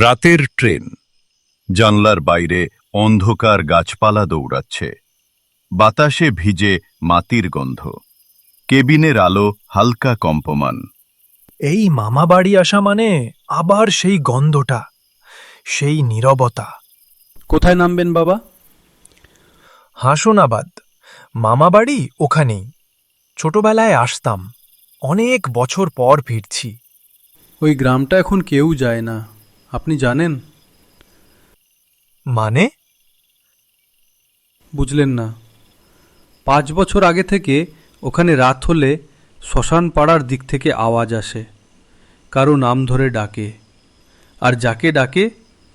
রাতের ট্রেন। জানলার বাইরে অন্ধকার গাছপালা দৌড়াচ্ছে। বাতাসে ভিজে মাটির গন্ধ। কেবিনের আলো হালকা কম্পমান। এই মামা বাড়ি আসা মানে আবার সেই গন্ধটা সেই নীরবতা। কোথায় নামবেন বাবা? হাসনাবাদ। মামা বাড়ি ওখানেই। ছোটবেলায় আসতাম। অনেক বছর পর ফিরছি। ওই গ্রামটা এখন কেউ যায় না। আপনি জানেন? মানে? বুঝলেন না। পাঁচ বছর আগে থেকে ওখানে রাত হলে শ্মশান পাড়ার দিক থেকে আওয়াজ আসে। কারও নাম ধরে ডাকে। আর যাকে ডাকে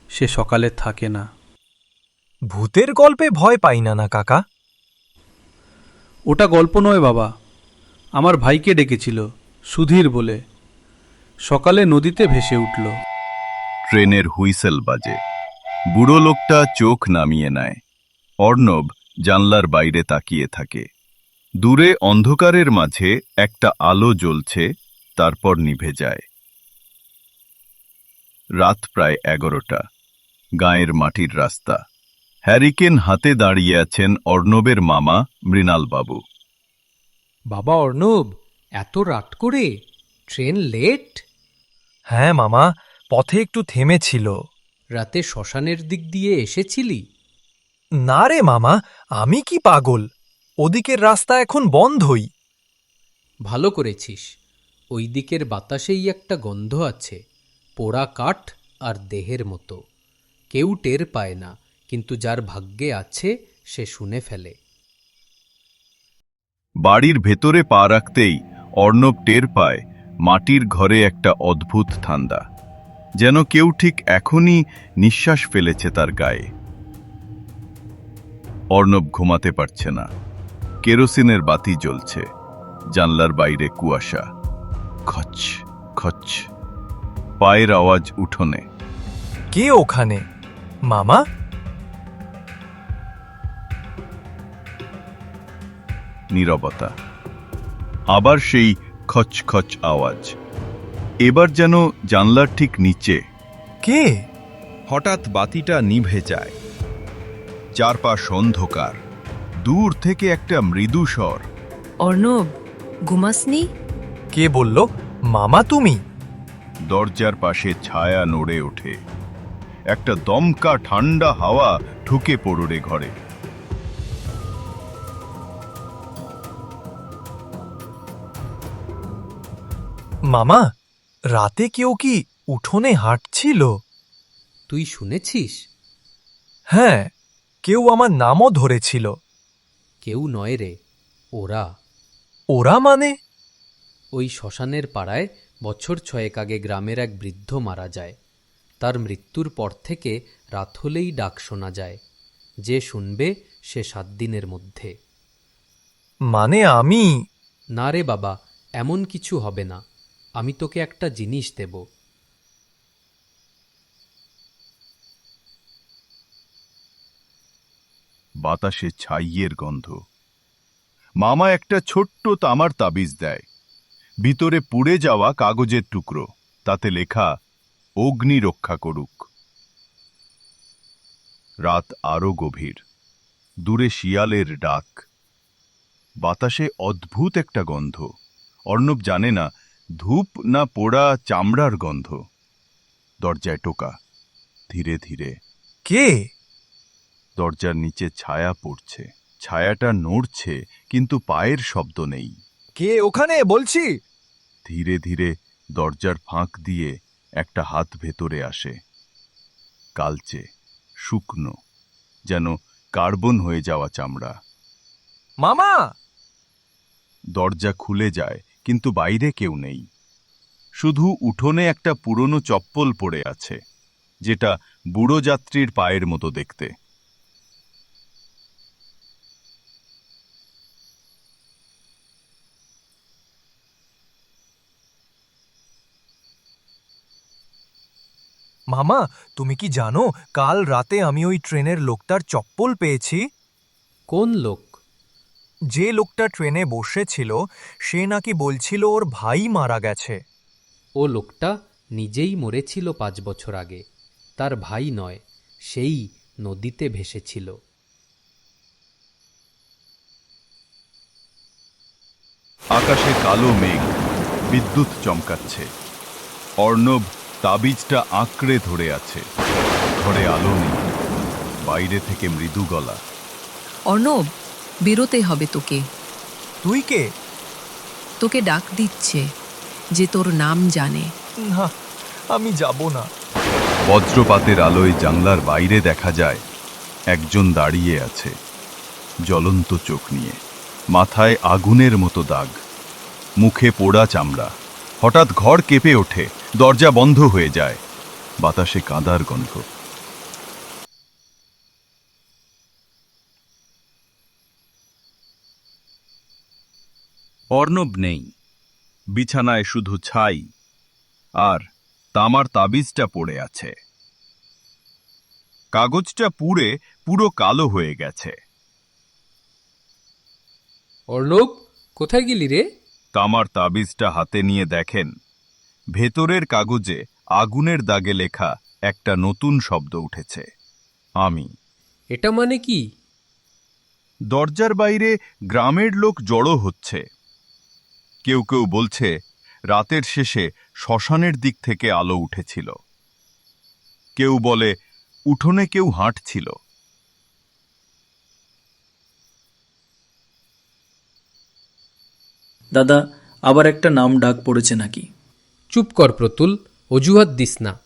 সে সকালে থাকে না। ভূতের গল্পে ভয় পাই না না কাকা? ওটা গল্প নয় বাবা। আমার ভাইকে ডেকেছিল সুধীর বলে। সকালে নদীতে ভেসে উঠল। ট্রেনের হুইসেল বাজে। বুড়ো লোকটা চোখ নামিয়ে নেয়। অর্ণব জানলার বাইরে তাকিয়ে থাকে। দূরে অন্ধকারের মাঝে একটা আলো জ্বলছে তারপর নিভে যায়। রাত প্রায় এগারোটা। গায়ের মাটির রাস্তা। হ্যারিকেন হাতে দাঁড়িয়ে আছেন অর্ণবের মামা মৃণালবাবু। বাবা অর্ণব এত রাত করে? Train late? হ্যাঁ মামা। পথে একটু থেমেছিল। রাতে শ্মশানের দিক দিয়ে এসেছিলি? না রে মামা আমি কি পাগল? ওদিকের রাস্তা এখন বন্ধই। ভালো করেছিস। ওই দিকের বাতাসেই একটা গন্ধ আছে পোড়া কাঠ আর দেহের মতো। কেউ টের পায় না কিন্তু যার ভাগ্যে আছে সে শুনে ফেলে। বাড়ির ভেতরে পা রাখতেই অর্ণব টের পায় মাটির ঘরে একটা অদ্ভুত ঠান্ডা যেন কেউ ঠিক এখনই নিঃশ্বাস ফেলেছে তার গায়ে। অর্ণব ঘুমাতে পারছে না। কেরোসিনের বাতি জ্বলছে। জানলার বাইরে কুয়াশা। খচ খচ। পায়ের আওয়াজ উঠোনে। কে ওখানে? মামা? নীরবতা। আবার সেই খচ খচ আওয়াজ। এবার যেন জানলার ঠিক নিচে। কে? হঠাৎ বাতিটা নিভে যায়। চারপাশ অন্ধকার। দূর থেকে একটা মৃদু স্বর। অর্ণব ঘুমাসনি? কে বলল? মামা তুমি? দরজার পাশে ছায়া নড়ে ওঠে। একটা দমকা ঠান্ডা হাওয়া ঢুকে পড়ে ঘরে। মামা রাতে কেউ কি উঠোনে হাঁটছিল? তুই শুনেছিস? হ্যাঁ কেউ আমার নামও ধরেছিল। কেউ নয় রে ওরা। ওরা মানে? ওই শ্মশানের পাড়ায় বছর ছয়েক আগে গ্রামের এক বৃদ্ধ মারা যায়। তার মৃত্যুর পর থেকে রাত হলেই ডাক শোনা যায়। যে শুনবে সে সাত দিনের মধ্যে। মানে আমি? না রে বাবা এমন কিছু হবে না। আমি তোকে একটা জিনিস দেব। বাতাসে ছাইয়ের গন্ধ। মামা একটা ছোট্ট তামার তাবিজ দেয়। ভিতরে পুড়ে যাওয়া কাগজের টুকরো, তাতে লেখা, অগ্নি রক্ষা করুক। রাত আরও গভীর। দূরে শিয়ালের ডাক। বাতাসে অদ্ভুত একটা গন্ধ। অর্ণব জানে না ধূপ না পোড়া চামড়ার গন্ধ। দরজায় টোকা। ধীরে ধীরে। কে? দরজার নিচে ছায়া পড়ছে। ছায়াটা নড়ছে কিন্তু পায়ের শব্দ নেই। কে ওখানে? বলছি। ধীরে ধীরে দরজার ফাঁক দিয়ে একটা হাত ভেতরে আসে। কালচে শুকনো যেন কার্বন হয়ে যাওয়া চামড়া। মামা! দরজা খুলে যায় কিন্তু বাইরে কেউ নেই। শুধু উঠোনে একটা পুরনো চপ্পল পড়ে আছে যেটা বুড়ো যাত্রীর পায়ের মতো দেখতে। মামা তুমি কি জানো কাল রাতে আমি ওই ট্রেনের লোকটার চপ্পল পেয়েছি? কোন লোক? যে লোকটা ট্রেনে বসেছিল সে নাকি বলছিল ওর ভাই মারা গেছে। ও লোকটা নিজেই মরেছিল পাঁচ বছর আগে। তার ভাই নয় সেই নদীতে ভেসেছিল। আকাশে কালো মেঘ বিদ্যুৎ চমকাচ্ছে। অর্ণব তাবিজটা আঁকড়ে ধরে আছে। ঘরে আলো নেই বাইরে থেকে মৃদু গলা। অর্ণব বেরোতে হবে তোকে। তুই কে? তোকে ডাক দিচ্ছে যে তোর নাম জানে। না আমি যাব না। বজ্রপাতের আলোয় জানলার বাইরে দেখা যায় একজন দাঁড়িয়ে আছে জ্বলন্ত চোখ নিয়ে। মাথায় আগুনের মতো দাগ মুখে পোড়া চামড়া। হঠাৎ ঘর কেঁপে ওঠে দরজা বন্ধ হয়ে যায় বাতাসে কাঁদার গন্ধ। অর্ণব নেই বিছানায় শুধু ছাই আর তামার তাবিজটা পড়ে আছে। কাগজটা পুড়ে পুরো কালো হয়ে গেছে। অর্ণব কোথায় গেলি রে? তামার তাবিজটা হাতে নিয়ে দেখেন। ভেতরের কাগজে আগুনের দাগে লেখা একটা নতুন শব্দ উঠেছে। আমি। এটা মানে কি? দরজার বাইরে গ্রামের লোক জড়ো হচ্ছে। কেউ কেউ বলছে রাতের শেষে শ্মশানের দিক থেকে আলো উঠেছিল। কেউ বলে উঠোনে কেউ হাঁটছিল। দাদা আবার একটা নাম ডাক পড়েছে নাকি? চুপ কর প্রতুল অজুহাত দিস না।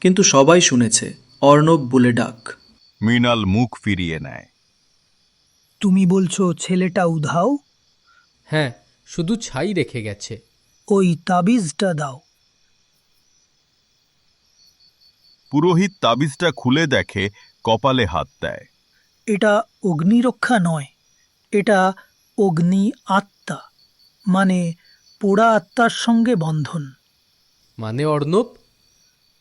কিন্তু সবাই শুনেছে অর্ণব বলে ডাক। মৃণাল মুখ ফিরিয়ে নেয়। তুমি বলছো ছেলেটা উধাও? হ্যাঁ শুধু ছাই রেখে গেছে। ওই তাবিজটা দাও। পুরোহিত তাবিজটা খুলে দেখে কপালে হাত দেয়। এটা অগ্নিরক্ষা নয় এটা অগ্নি আত্মা মানে পোড়া আত্মার সঙ্গে বন্ধন। মানে অর্ণব?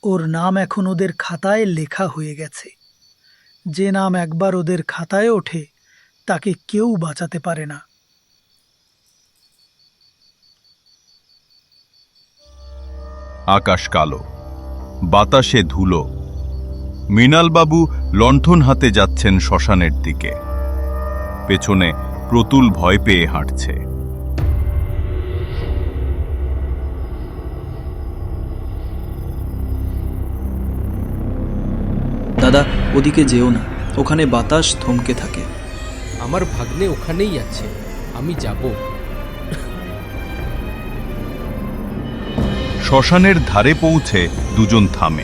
ওর নাম এখন ওদের খাতায় লেখা হয়ে গেছে। যে নাম একবার ওদের খাতায় ওঠে তাকে কেউ বাঁচাতে পারে না। আকাশ কালো বাতাসে ধুলো। মৃণালবাবু লণ্ঠন হাতে যাচ্ছেন শ্মশানের দিকে। পেছনে প্রতুল ভয় পেয়ে হাঁটছে। দাদা ওদিকে যেও না। ওখানে বাতাস থমকে থাকে। আমার ভাগ্নে ওখানেই আছে। আমি যাব। শ্মশানের ধারে পৌঁছে দুজন থামে।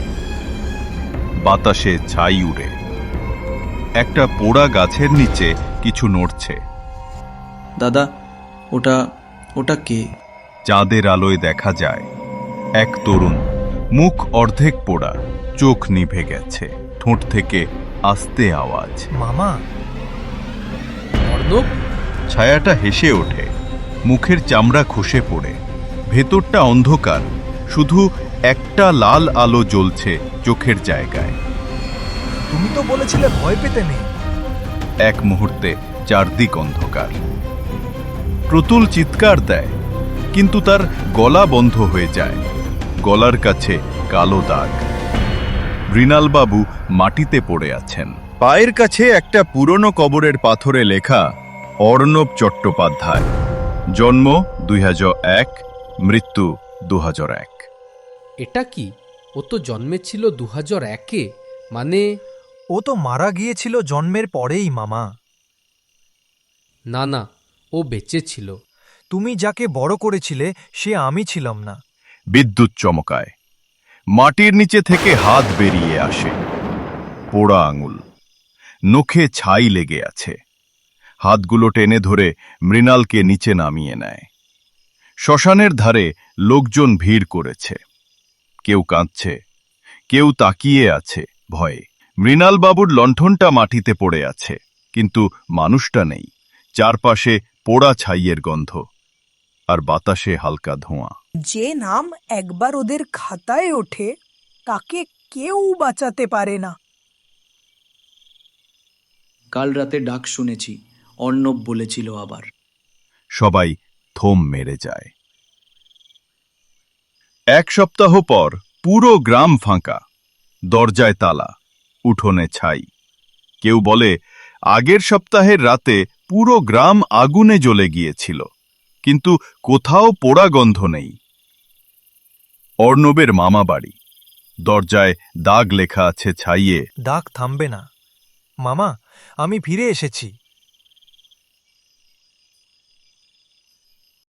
বাতাসে ছাই উড়ে। একটা পোড়া গাছের নিচে কিছু নড়ছে। দাদা ওটা ওটা কে? চাঁদের আলোয় দেখা যায় এক তরুণ মুখ অর্ধেক পোড়া চোখ নিভে গেছে ঠোঁট থেকে আস্তে আওয়াজ। মামা অর্ণব? ছায়াটা হেসে ওঠে মুখের চামড়া খসে পড়ে ভেতরটা অন্ধকার শুধু একটা লাল আলো জ্বলছে চোখের জায়গায়। তুমি তো বলেছিলে ভয় পেতে নেই। এক মুহূর্তে চারদিক অন্ধকার। প্রতুল চিৎকার দেয় কিন্তু তার গলা বন্ধ হয়ে যায়। গলার কাছে কালো দাগ। মৃণালবাবু মাটিতে পড়ে আছেন। পায়ের কাছে একটা পুরনো কবরের পাথরে লেখা অর্ণব চট্টোপাধ্যায়। জন্ম দুই হাজার এক মৃত্যু দু এক। এটা কি? ও তো জন্মেছিল দু হাজার একে। মানে ও তো মারা গিয়েছিল জন্মের পরেই মামা। না না ও বেঁচে ছিল। তুমি যাকে বড় করেছিলে সে আমি ছিলাম না। বিদ্যুৎ চমকায়। মাটির নিচে থেকে হাত বেরিয়ে আসে। পোড়া আঙুল। নখে ছাই লেগে আছে। হাতগুলো টেনে ধরে মৃণালকে নিচে নামিয়ে নেয়। শ্মশানের ধারে লোকজন ভিড় করেছে। কেউ কাঁদছে। কেউ তাকিয়ে আছে ভয়ে। মৃণালবাবুর লণ্ঠনটা মাটিতে পড়ে আছে কিন্তু মানুষটা নেই। চারপাশে পোড়া ছাইয়ের গন্ধ আর বাতাসে হালকা ধোঁয়া। যে নাম একবার ওদের খাতায় ওঠে তাকে কেউ বাঁচাতে পারে না। কাল রাতে ডাক শুনেছি অর্ণব বলেছিল আবার। সবাই থম মেরে যায়। এক সপ্তাহ পর পুরো গ্রাম ফাঁকা। দরজায় তালা, উঠোনে ছাই। কেউ বলে, আগের সপ্তাহের রাতে পুরো গ্রাম আগুনে জ্বলে গিয়েছিল, কিন্তু কোথাও পোড়া গন্ধ নেই। অর্ণবের মামা বাড়ি। দরজায় দাগ লেখা আছে ছাইয়ে। দাগ থামবে না। মামা, আমি ফিরে এসেছি।